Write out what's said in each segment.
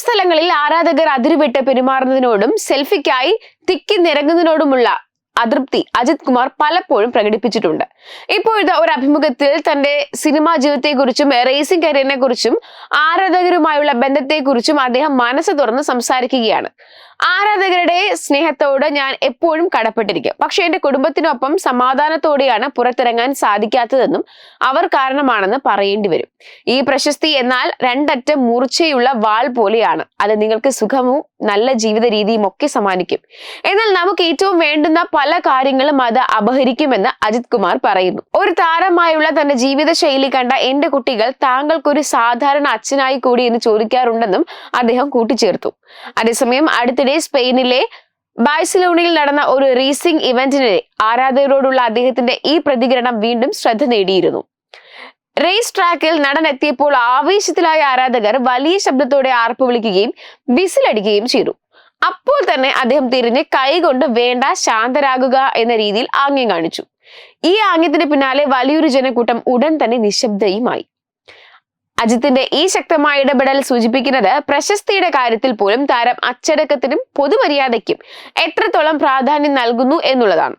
പൊതുസ്ഥലങ്ങളിൽ ആരാധകർ അതിരുവിട്ട് പെരുമാറുന്നതിനോടും സെൽഫിക്കായി തിക്കി നിരങ്ങുന്നതിനോടുമുള്ള അതൃപ്തി അജിത് കുമാർ പലപ്പോഴും പ്രകടിപ്പിച്ചിട്ടുണ്ട്. ഇപ്പോഴത്തെ ഒരു അഭിമുഖത്തിൽ തന്റെ സിനിമാ ജീവിതത്തെക്കുറിച്ചും റേസിംഗ് കരിയറിനെ കുറിച്ചും ആരാധകരുമായുള്ള ബന്ധത്തെക്കുറിച്ചും അദ്ദേഹം മനസ്സ് തുറന്ന് സംസാരിക്കുകയാണ്. ആരാധകരുടെ സ്നേഹത്തോട് ഞാൻ എപ്പോഴും കടപ്പെട്ടിരിക്കും. പക്ഷെ എന്റെ കുടുംബത്തിനൊപ്പം സമാധാനത്തോടെയാണ് പുറത്തിറങ്ങാൻ സാധിക്കാത്തതെന്നും അവർ കാരണമാണെന്ന് പറയേണ്ടി വരും. ഈ പ്രശസ്തി എന്നാൽ രണ്ടറ്റ മൂർച്ചയുള്ള വാൾ പോലെയാണ്. അത് നിങ്ങൾക്ക് സുഖവും നല്ല ജീവിത രീതിയും ഒക്കെ സമ്മാനിക്കും. എന്നാൽ നമുക്ക് ഏറ്റവും വേണ്ടുന്ന പല കാര്യങ്ങളും അത് അപഹരിക്കുമെന്ന് അജിത് കുമാർ പറയുന്നു. ഒരു താരമായുള്ള തന്റെ ജീവിത ശൈലി കണ്ട എന്റെ കുട്ടികൾ താങ്കൾക്കൊരു സാധാരണ അച്ഛനായി കൂടി എന്ന് ചോദിക്കാറുണ്ടെന്നും അദ്ദേഹം കൂട്ടിച്ചേർത്തു. അതേസമയം അടുത്തിടെ സ്പെയിനിലെ ബാഴ്സലോണയിൽ നടന്ന ഒരു റേസിംഗ് ഇവന്റിനെ ആരാധകരോടുള്ള അദ്ദേഹത്തിന്റെ ഈ പ്രതികരണം വീണ്ടും ശ്രദ്ധ നേടിയിരുന്നു. റേസ് ട്രാക്കിൽ നടൻ എത്തിയപ്പോൾ ആവേശത്തിലായ ആരാധകർ വലിയ ശബ്ദത്തോടെ ആർപ്പ് വിളിക്കുകയും വിസിലടിക്കുകയും ചെയ്തു. അപ്പോൾ തന്നെ അദ്ദേഹം തിരിഞ്ഞ് കൈകൊണ്ട് വേണ്ട ശാന്തരാകുക എന്ന രീതിയിൽ ആംഗ്യം കാണിച്ചു. ഈ ആംഗ്യത്തിന് പിന്നാലെ വലിയൊരു ജനക്കൂട്ടം ഉടൻ തന്നെ നിശബ്ദയുമായി. അജിത്തിന്റെ ഈ ശക്തമായ ഇടപെടൽ സൂചിപ്പിക്കുന്നത് പ്രശസ്തിയുടെ കാര്യത്തിൽ പോലും താരം അച്ചടക്കത്തിനും പൊതുമര്യാദയ്ക്കും എത്രത്തോളം പ്രാധാന്യം നൽകുന്നു എന്നുള്ളതാണ്.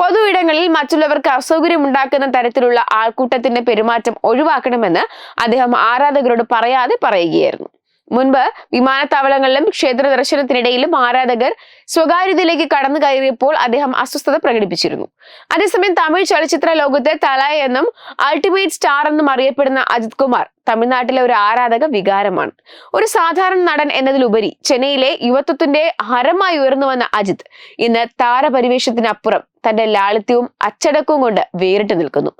പൊതു ഇടങ്ങളിൽ മറ്റുള്ളവർക്ക് അസൗകര്യമുണ്ടാക്കുന്ന തരത്തിലുള്ള ആൾക്കൂട്ടത്തിന്റെ പെരുമാറ്റം ഒഴിവാക്കണമെന്ന് അദ്ദേഹം ആരാധകരോട് പറയാതെ പറയുകയായിരുന്നു. മുൻപ് വിമാനത്താവളങ്ങളിലും ക്ഷേത്ര ദർശനത്തിനിടയിലും ആരാധകർ സ്വകാര്യതയിലേക്ക് കടന്നു കയറിയപ്പോൾ അദ്ദേഹം അസ്വസ്ഥത പ്രകടിപ്പിച്ചിരുന്നു. അതേസമയം തമിഴ് ചലച്ചിത്ര ലോകത്തെ തല എന്നും അൾട്ടിമേറ്റ് സ്റ്റാർ എന്നും അറിയപ്പെടുന്ന അജിത് കുമാർ തമിഴ്നാട്ടിലെ ഒരു ആരാധക വികാരമാണ്. ഒരു സാധാരണ നടൻ എന്നതിലുപരി ചെന്നൈയിലെ യുവത്വത്തിന്റെ ഹരമായി ഉയർന്നു വന്ന അജിത് ഇന്ന് താരപരിവേഷത്തിനപ്പുറം തന്റെ ലാളിത്യവും അച്ചടക്കവും കൊണ്ട് വേറിട്ട് നിൽക്കുന്നു.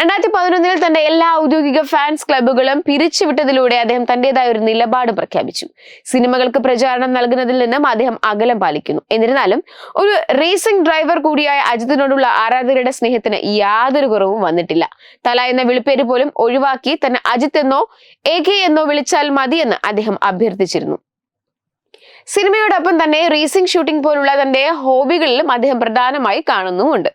രണ്ടായിരത്തി പതിനൊന്നിൽ തന്റെ എല്ലാ ഔദ്യോഗിക ഫാൻസ് ക്ലബ്ബുകളും പിരിച്ചുവിട്ടതിലൂടെ അദ്ദേഹം തന്റേതായ ഒരു നിലപാട് പ്രഖ്യാപിച്ചു. സിനിമകൾക്ക് പ്രചാരണം നൽകുന്നതിൽ നിന്നും അദ്ദേഹം അകലം പാലിക്കുന്നു. എന്നിരുന്നാലും ഒരു റേസിംഗ് ഡ്രൈവർ കൂടിയായ അജിത്തിനോടുള്ള ആരാധകരുടെ സ്നേഹത്തിന് യാതൊരു കുറവും വന്നിട്ടില്ല. തല എന്ന വിളിപ്പേര് പോലും ഒഴിവാക്കി തന്നെ അജിത്ത് എന്നോ എ കെ എന്നോ വിളിച്ചാൽ മതിയെന്ന് അദ്ദേഹം അഭ്യർത്ഥിച്ചിരുന്നു. സിനിമയോടൊപ്പം തന്നെ റേസിംഗ് ഷൂട്ടിംഗ് പോലുള്ള തന്റെ ഹോബികളിലും അദ്ദേഹം പ്രധാനമായി കാണുന്നുമുണ്ട്.